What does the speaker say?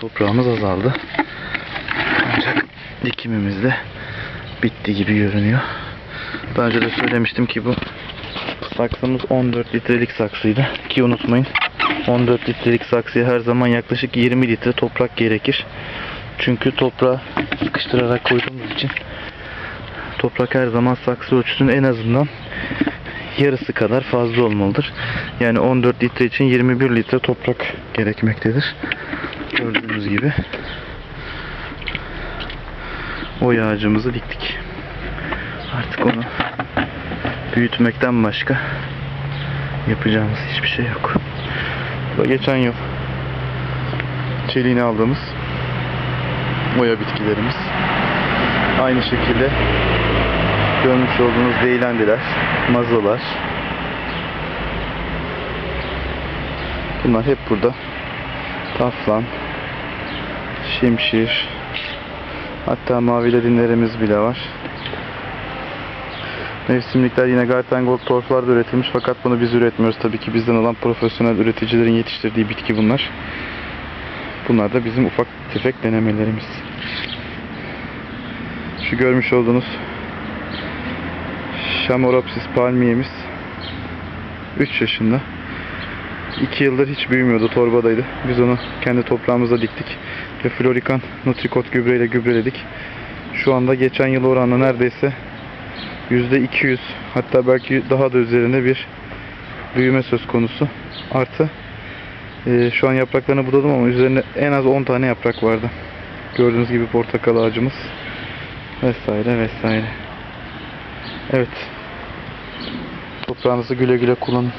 toprağımız azaldı. Ancak dikimimiz de bitti gibi görünüyor. Daha önce de söylemiştim ki bu saksımız 14 litrelik saksıydı. Ki unutmayın 14 litrelik saksıya her zaman yaklaşık 20 litre toprak gerekir. Çünkü toprağı sıkıştırarak koyduğumuz için toprak her zaman saksı ölçüsünün en azından yarısı kadar fazla olmalıdır. Yani 14 litre için 21 litre toprak gerekmektedir. Gördüğünüz gibi o ağacımızı diktik. Artık onu büyütmekten başka yapacağımız hiçbir şey yok. Bu geçen yıl çeliğini aldığımız oya bitkilerimiz. Aynı şekilde görmüş olduğunuz değlendiler, mazolar. Bunlar hep burada. Taflan, şimşir, hatta mavi ledinlerimiz bile var. Mevsimlikler yine Gartengold torflarda üretilmiş fakat bunu biz üretmiyoruz. Tabii ki bizden olan profesyonel üreticilerin yetiştirdiği bitki bunlar. Bunlar da bizim ufak tefek denemelerimiz. Şu görmüş olduğunuz Chamoropsis palmiyemiz 3 yaşında. 2 yıldır hiç büyümüyordu, torbadaydı. Biz onu kendi toprağımızda diktik. Ve Florikan Nutrikot gübreyle gübreledik. Şu anda geçen yıl oranla neredeyse %200 hatta belki daha da üzerinde bir büyüme söz konusu. Artı e, şu an yapraklarını budadım ama üzerinde en az 10 tane yaprak vardı. Gördüğünüz gibi portakal ağacımız vesaire vesaire. Evet. Toprağınızı güle güle kullanın.